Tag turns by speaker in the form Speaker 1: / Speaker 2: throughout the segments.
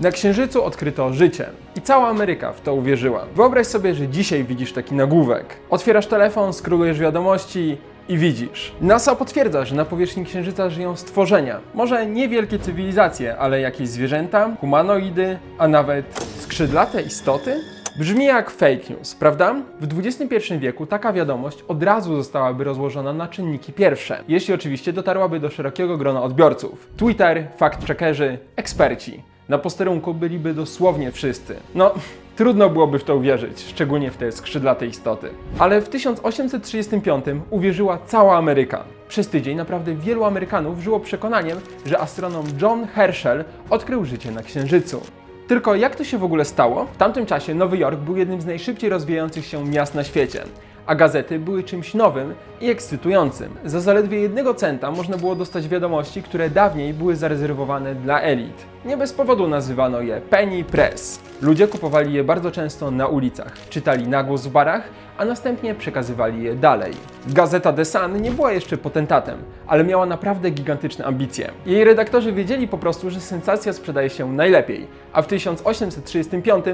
Speaker 1: Na Księżycu odkryto życie i cała Ameryka w to uwierzyła. Wyobraź sobie, że dzisiaj widzisz taki nagłówek. Otwierasz telefon, skrolujesz wiadomości i widzisz. NASA potwierdza, że na powierzchni Księżyca żyją stworzenia. Może nie wielkie cywilizacje, ale jakieś zwierzęta, humanoidy, a nawet skrzydlate istoty? Brzmi jak fake news, prawda? W XXI wieku taka wiadomość od razu zostałaby rozłożona na czynniki pierwsze, jeśli oczywiście dotarłaby do szerokiego grona odbiorców. Twitter, fact-checkerzy, eksperci. Na posterunku byliby dosłownie wszyscy. No, trudno byłoby w to uwierzyć, szczególnie w te skrzydlate istoty. Ale w 1835 uwierzyła cała Ameryka. Przez tydzień naprawdę wielu Amerykanów żyło przekonaniem, że astronom John Herschel odkrył życie na Księżycu. Tylko jak to się w ogóle stało? W tamtym czasie Nowy Jork był jednym z najszybciej rozwijających się miast na świecie, a gazety były czymś nowym i ekscytującym. Za zaledwie jednego centa można było dostać wiadomości, które dawniej były zarezerwowane dla elit. Nie bez powodu nazywano je penny press. Ludzie kupowali je bardzo często na ulicach, czytali nagłos w barach, a następnie przekazywali je dalej. Gazeta The Sun nie była jeszcze potentatem, ale miała naprawdę gigantyczne ambicje. Jej redaktorzy wiedzieli po prostu, że sensacja sprzedaje się najlepiej, a w 1835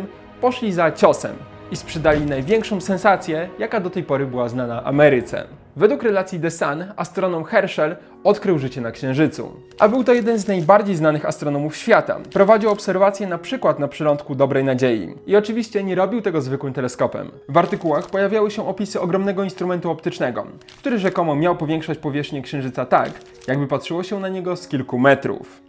Speaker 1: poszli za ciosem i sprzedali największą sensację, jaka do tej pory była znana Ameryce. Według relacji The Sun, astronom Herschel odkrył życie na Księżycu. A był to jeden z najbardziej znanych astronomów świata. Prowadził obserwacje na przykład na przylądku Dobrej Nadziei. I oczywiście nie robił tego zwykłym teleskopem. W artykułach pojawiały się opisy ogromnego instrumentu optycznego, który rzekomo miał powiększać powierzchnię Księżyca tak, jakby patrzyło się na niego z kilku metrów.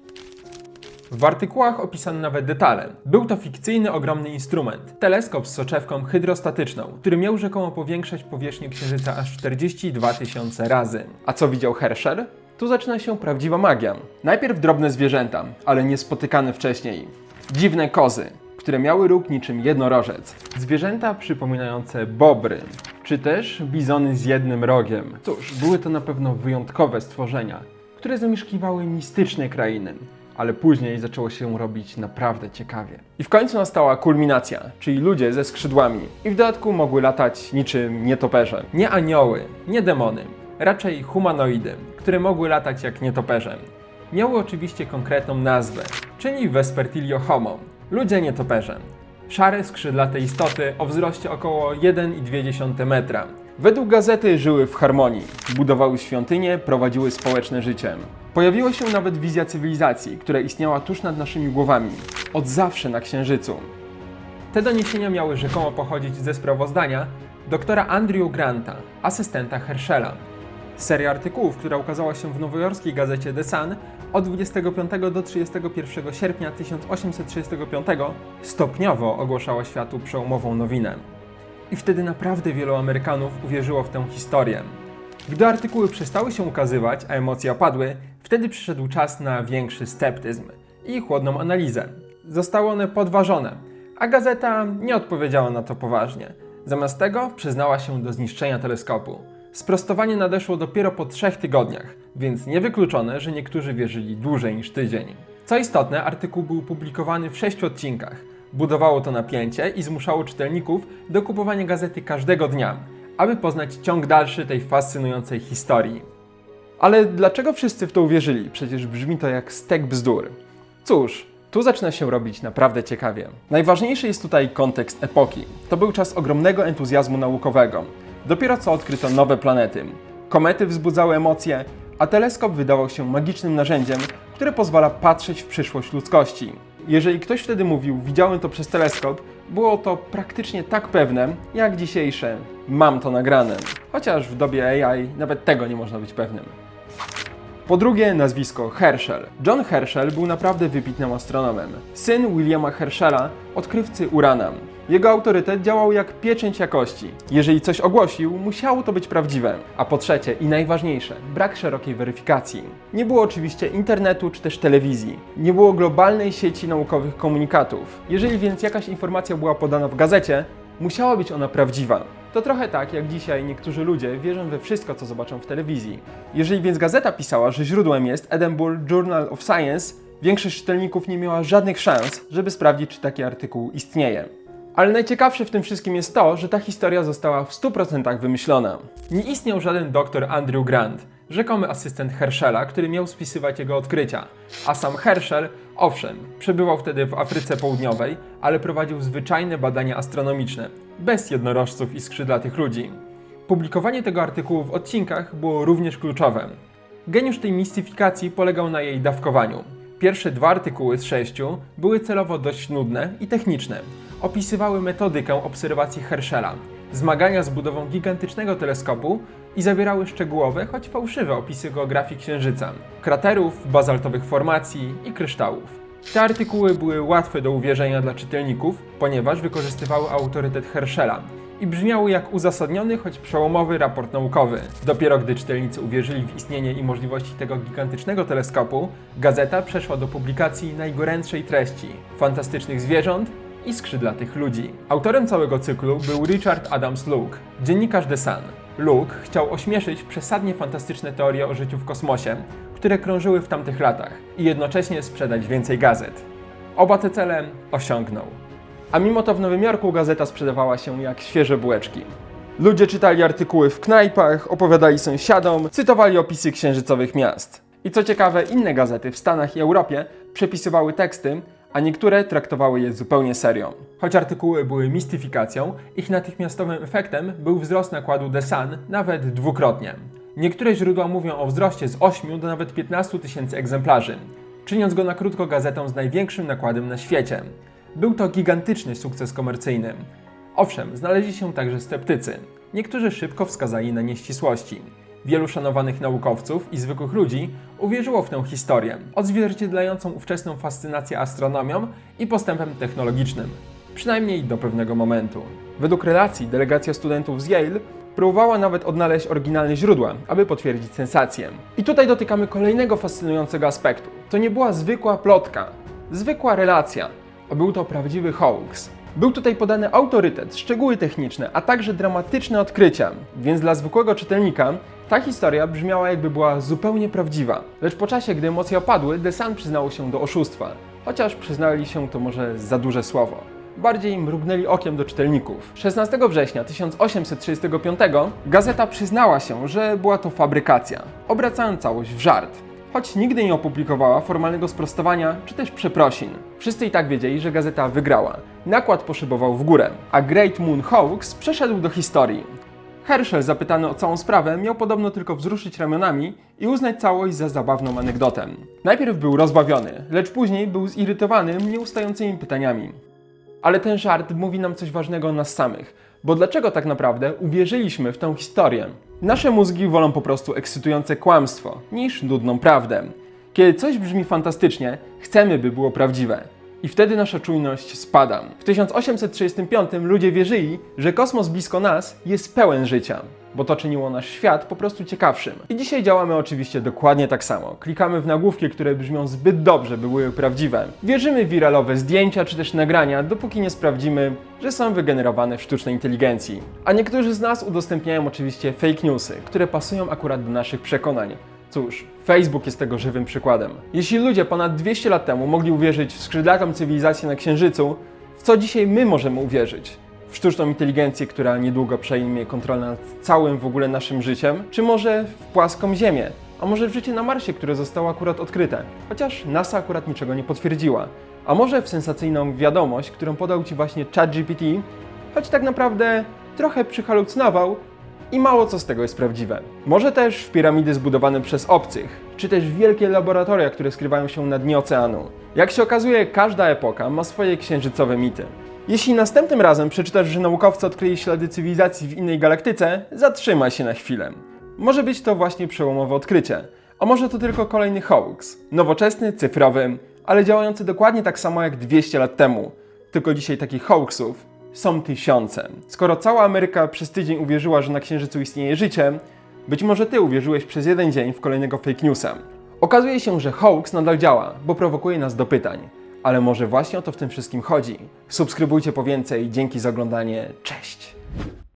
Speaker 1: W artykułach opisano nawet detale. Był to fikcyjny, ogromny instrument. Teleskop z soczewką hydrostatyczną, który miał rzekomo powiększać powierzchnię Księżyca aż 42 tysiące razy. A co widział Herschel? Tu zaczyna się prawdziwa magia. Najpierw drobne zwierzęta, ale niespotykane wcześniej. Dziwne kozy, które miały róg niczym jednorożec. Zwierzęta przypominające bobry, czy też bizony z jednym rogiem. Cóż, były to na pewno wyjątkowe stworzenia, które zamieszkiwały mistyczne krainy ale później zaczęło się robić naprawdę ciekawie. I w końcu nastała kulminacja, czyli ludzie ze skrzydłami. I w dodatku mogły latać niczym nietoperze. Nie anioły, nie demony, raczej humanoidy, które mogły latać jak nietoperze. Miały oczywiście konkretną nazwę, czyli Vespertilio homo, ludzie nietoperze. Szare, skrzydlate istoty o wzroście około 1,2 metra. Według gazety żyły w harmonii, budowały świątynie, prowadziły społeczne życie. Pojawiła się nawet wizja cywilizacji, która istniała tuż nad naszymi głowami, od zawsze na Księżycu. Te doniesienia miały rzekomo pochodzić ze sprawozdania doktora Andrew Granta, asystenta Herschela. Seria artykułów, która ukazała się w nowojorskiej gazecie The Sun od 25 do 31 sierpnia 1835 stopniowo ogłaszała światu przełomową nowinę. I wtedy naprawdę wielu Amerykanów uwierzyło w tę historię. Gdy artykuły przestały się ukazywać, a emocje opadły, wtedy przyszedł czas na większy sceptyzm i chłodną analizę. Zostały one podważone, a gazeta nie odpowiedziała na to poważnie. Zamiast tego przyznała się do zniszczenia teleskopu. Sprostowanie nadeszło dopiero po trzech tygodniach, więc niewykluczone, że niektórzy wierzyli dłużej niż tydzień. Co istotne, artykuł był publikowany w sześciu odcinkach. Budowało to napięcie i zmuszało czytelników do kupowania gazety każdego dnia, aby poznać ciąg dalszy tej fascynującej historii. Ale dlaczego wszyscy w to uwierzyli? Przecież brzmi to jak stek bzdur. Cóż, tu zaczyna się robić naprawdę ciekawie. Najważniejszy jest tutaj kontekst epoki. To był czas ogromnego entuzjazmu naukowego. Dopiero co odkryto nowe planety. Komety wzbudzały emocje, a teleskop wydawał się magicznym narzędziem, które pozwala patrzeć w przyszłość ludzkości. Jeżeli ktoś wtedy mówił, widziałem to przez teleskop, było to praktycznie tak pewne, jak dzisiejsze mam to nagrane. Chociaż w dobie AI nawet tego nie można być pewnym. Po drugie, nazwisko Herschel. John Herschel był naprawdę wybitnym astronomem. Syn Williama Herschela, odkrywcy urana. Jego autorytet działał jak pieczęć jakości. Jeżeli coś ogłosił, musiało to być prawdziwe. A po trzecie i najważniejsze, brak szerokiej weryfikacji. Nie było oczywiście internetu czy też telewizji. Nie było globalnej sieci naukowych komunikatów. Jeżeli więc jakaś informacja była podana w gazecie, musiała być ona prawdziwa. To trochę tak, jak dzisiaj niektórzy ludzie wierzą we wszystko, co zobaczą w telewizji. Jeżeli więc gazeta pisała, że źródłem jest Edinburgh Journal of Science, większość czytelników nie miała żadnych szans, żeby sprawdzić, czy taki artykuł istnieje. Ale najciekawsze w tym wszystkim jest to, że ta historia została w 100% wymyślona. Nie istniał żaden dr Andrew Grant, rzekomy asystent Herschela, który miał spisywać jego odkrycia. A sam Herschel, owszem, przebywał wtedy w Afryce Południowej, ale prowadził zwyczajne badania astronomiczne, bez jednorożców i skrzydlatych ludzi. Publikowanie tego artykułu w odcinkach było również kluczowe. Geniusz tej mistyfikacji polegał na jej dawkowaniu. Pierwsze dwa artykuły z sześciu były celowo dość nudne i techniczne. Opisywały metodykę obserwacji Herschela, zmagania z budową gigantycznego teleskopu i zawierały szczegółowe, choć fałszywe opisy geografii Księżyca, kraterów, bazaltowych formacji i kryształów. Te artykuły były łatwe do uwierzenia dla czytelników, ponieważ wykorzystywały autorytet Herschela i brzmiały jak uzasadniony, choć przełomowy raport naukowy. Dopiero gdy czytelnicy uwierzyli w istnienie i możliwości tego gigantycznego teleskopu, gazeta przeszła do publikacji najgorętszej treści fantastycznych zwierząt i skrzydlatych ludzi. Autorem całego cyklu był Richard Adams Luke, dziennikarz The Sun. Luke chciał ośmieszyć przesadnie fantastyczne teorie o życiu w kosmosie, które krążyły w tamtych latach i jednocześnie sprzedać więcej gazet. Oba te cele osiągnął. A mimo to w Nowym Jorku gazeta sprzedawała się jak świeże bułeczki. Ludzie czytali artykuły w knajpach, opowiadali sąsiadom, cytowali opisy księżycowych miast. I co ciekawe, inne gazety w Stanach i Europie przepisywały teksty, a niektóre traktowały je zupełnie serio. Choć artykuły były mistyfikacją, ich natychmiastowym efektem był wzrost nakładu The Sun nawet dwukrotnie. Niektóre źródła mówią o wzroście z 8 do nawet 15 tysięcy egzemplarzy, czyniąc go na krótko gazetą z największym nakładem na świecie. Był to gigantyczny sukces komercyjny. Owszem, znaleźli się także sceptycy. Niektórzy szybko wskazali na nieścisłości. Wielu szanowanych naukowców i zwykłych ludzi uwierzyło w tę historię, odzwierciedlającą ówczesną fascynację astronomią i postępem technologicznym. Przynajmniej do pewnego momentu. Według relacji delegacja studentów z Yale próbowała nawet odnaleźć oryginalne źródła, aby potwierdzić sensację. I tutaj dotykamy kolejnego fascynującego aspektu. To nie była zwykła plotka, zwykła relacja, a był to prawdziwy hoax. Był tutaj podany autorytet, szczegóły techniczne, a także dramatyczne odkrycia, więc dla zwykłego czytelnika ta historia brzmiała jakby była zupełnie prawdziwa. Lecz po czasie, gdy emocje opadły, The Sun przyznało się do oszustwa. Chociaż przyznali się to może za duże słowo. Bardziej mrugnęli okiem do czytelników. 16 września 1835 gazeta przyznała się, że była to fabrykacja, obracając całość w żart choć nigdy nie opublikowała formalnego sprostowania czy też przeprosin. Wszyscy i tak wiedzieli, że gazeta wygrała. Nakład poszybował w górę, a Great Moon Hoax przeszedł do historii. Herschel, zapytany o całą sprawę, miał podobno tylko wzruszyć ramionami i uznać całość za zabawną anegdotę. Najpierw był rozbawiony, lecz później był zirytowany nieustającymi pytaniami. Ale ten żart mówi nam coś ważnego o nas samych. Bo dlaczego tak naprawdę uwierzyliśmy w tę historię? Nasze mózgi wolą po prostu ekscytujące kłamstwo niż nudną prawdę. Kiedy coś brzmi fantastycznie, chcemy, by było prawdziwe. I wtedy nasza czujność spada. W 1835 ludzie wierzyli, że kosmos blisko nas jest pełen życia, bo to czyniło nasz świat po prostu ciekawszym. I dzisiaj działamy oczywiście dokładnie tak samo. Klikamy w nagłówki, które brzmią zbyt dobrze, by były prawdziwe. Wierzymy w wiralowe zdjęcia czy też nagrania, dopóki nie sprawdzimy, że są wygenerowane w sztucznej inteligencji. A niektórzy z nas udostępniają oczywiście fake newsy, które pasują akurat do naszych przekonań. Cóż, Facebook jest tego żywym przykładem. Jeśli ludzie ponad 200 lat temu mogli uwierzyć w skrzydlatą cywilizację na Księżycu, w co dzisiaj my możemy uwierzyć? W sztuczną inteligencję, która niedługo przejmie kontrolę nad całym w ogóle naszym życiem? Czy może w płaską Ziemię? A może w życie na Marsie, które zostało akurat odkryte? Chociaż NASA akurat niczego nie potwierdziła. A może w sensacyjną wiadomość, którą podał Ci właśnie ChatGPT, choć tak naprawdę trochę przyhalucynował, i mało co z tego jest prawdziwe. Może też w piramidy zbudowane przez obcych, czy też wielkie laboratoria, które skrywają się na dnie oceanu. Jak się okazuje, każda epoka ma swoje księżycowe mity. Jeśli następnym razem przeczytasz, że naukowcy odkryli ślady cywilizacji w innej galaktyce, zatrzymaj się na chwilę. Może być to właśnie przełomowe odkrycie, a może to tylko kolejny hoax. Nowoczesny, cyfrowy, ale działający dokładnie tak samo jak 200 lat temu. Tylko dzisiaj takich hoaxów są tysiące. Skoro cała Ameryka przez tydzień uwierzyła, że na Księżycu istnieje życie, być może ty uwierzyłeś przez jeden dzień w kolejnego fake newsa. Okazuje się, że hoax nadal działa, bo prowokuje nas do pytań. Ale może właśnie o to w tym wszystkim chodzi. Subskrybujcie po więcej, dzięki za oglądanie, cześć!